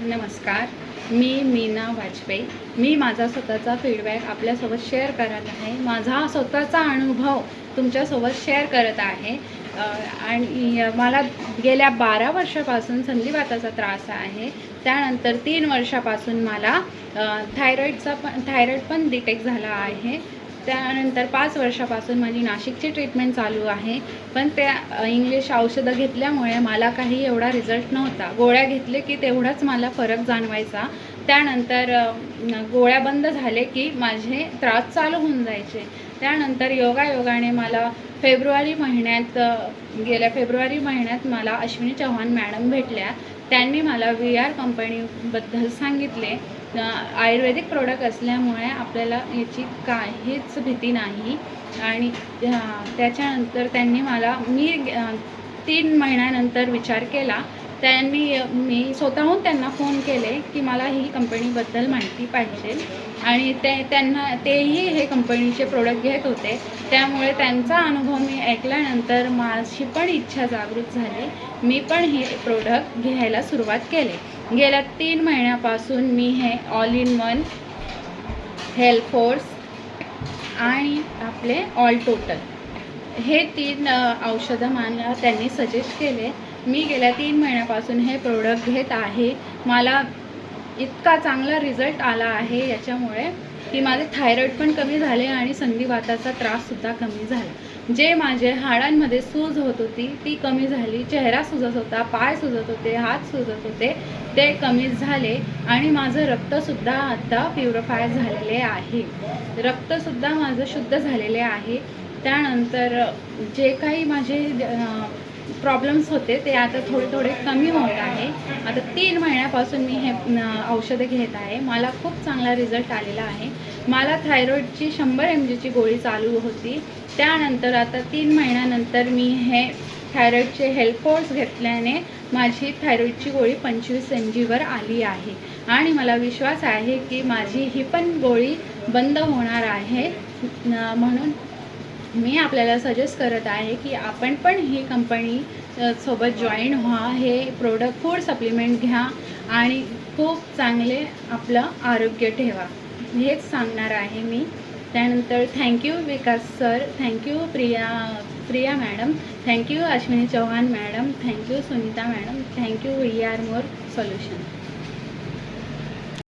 नमस्कार मी मीना वाजपेयी. मी माझा स्वतःचा फीडबॅक आपल्यासोबत शेअर करत आहे. माझा स्वतःचा अनुभव तुमच्यासोबत शेअर करत आहे. आणि मला गेल्या बारा वर्षापासून संधिवाताचा त्रास आहे. त्यानंतर तीन वर्षापासून मला थायरॉईडचा पण थायरॉईड पण डिटेक्ट झाला आहे. त्यानंतर पाच वर्षापासून माझी नाशिकची ट्रीटमेंट चालू आहे. पण त्या इंग्लिश औषधं घेतल्यामुळे मला काही एवढा रिझल्ट नव्हता. गोळ्या घेतले की तेवढाच मला फरक जाणवायचा. त्यानंतर गोळ्या बंद झाले की माझे त्रास चालू होऊन जायचे. त्यानंतर योगायोगाने मला फेब्रुवारी महिन्यात गेल्या फेब्रुवारी महिन्यात मला अश्विनी चव्हाण मॅडम भेटल्या. त्यांनी मला व्ही आर कंपनीबद्दल सांगितले. आयुर्वेदिक प्रोडक्ट असल्यामुळे आपल्याला याची काहीच भीती नाही. आणि त्याच्यानंतर त्यांनी मला मी तीन महिन्यानंतर विचार केला. त्यांनी मी स्वतःहून त्यांना फोन केले की मला ही कंपनीबद्दल माहिती पाहिजे. आणि ते त्यांना तेही हे कंपनीचे प्रोडक्ट घेत होते. त्यामुळे त्यांचा अनुभव मी ऐकल्यानंतर माझी पण इच्छा जागृत झाली. मी पण हे प्रोडक्ट घ्यायला सुरुवात केली. गेल्या तीन महिन्यापासून मी हे all in one health force आणि आपले ऑल टोटल हे तीन औषधं मला त्यांनी सजेस्ट केले. मी गेल्या तीन महिन्यापासून हे प्रोडक्ट घेत आहे. मला इतका चांगला रिझल्ट आला आहे याच्यामुळे की माझे थायरॉईड पण कमी झाले आणि संधिवाताचा त्राससुद्धा कमी झाला. जे माझे हाडांमध्ये सूज होत होती ती कमी झाली. चेहरा सुजत होता पाय सुजत होते हात सुजत होते ते कमी झाले आणि माझं रक्तसुद्धा आता प्युरिफाय झालेले आहे. रक्तसुद्धा माझं शुद्ध झालेले आहे. त्यानंतर जे काही माझे प्रॉब्लेम्स होते ते आता थोडे थोडे कमी होत आहे. आता तीन महिन्यापासून मी हे औषधं घेत आहे. मला खूप चांगला रिझल्ट आलेला आहे. मला थायरॉईडची शंभर एम जीची गोळी चालू होती. त्यानंतर आता तीन महिन्यानंतर मी हे थायरॉईडचे हेल्पोर्स घेतल्याने माझी थायरॉईडची गोळी पंचवीस एम जीवर आली आहे. आणि मला विश्वास आहे की माझी ही पण गोळी बंद होणार आहे. म्हणून मी आपल्याला सजेस्ट करत आहे की आपण पण ही कंपनी सोबत जॉईन व्हा. हे प्रोडक्ट फूड सप्लिमेंट घ्या आणि खूप चांगले आपलं आरोग्य ठेवा. हेच सांगणार आहे मी. त्यानंतर thank you Vikas sir thank you Priya Priya madam thank you Ashwini Chavan madam thank you Sunita madam thank you we are more solution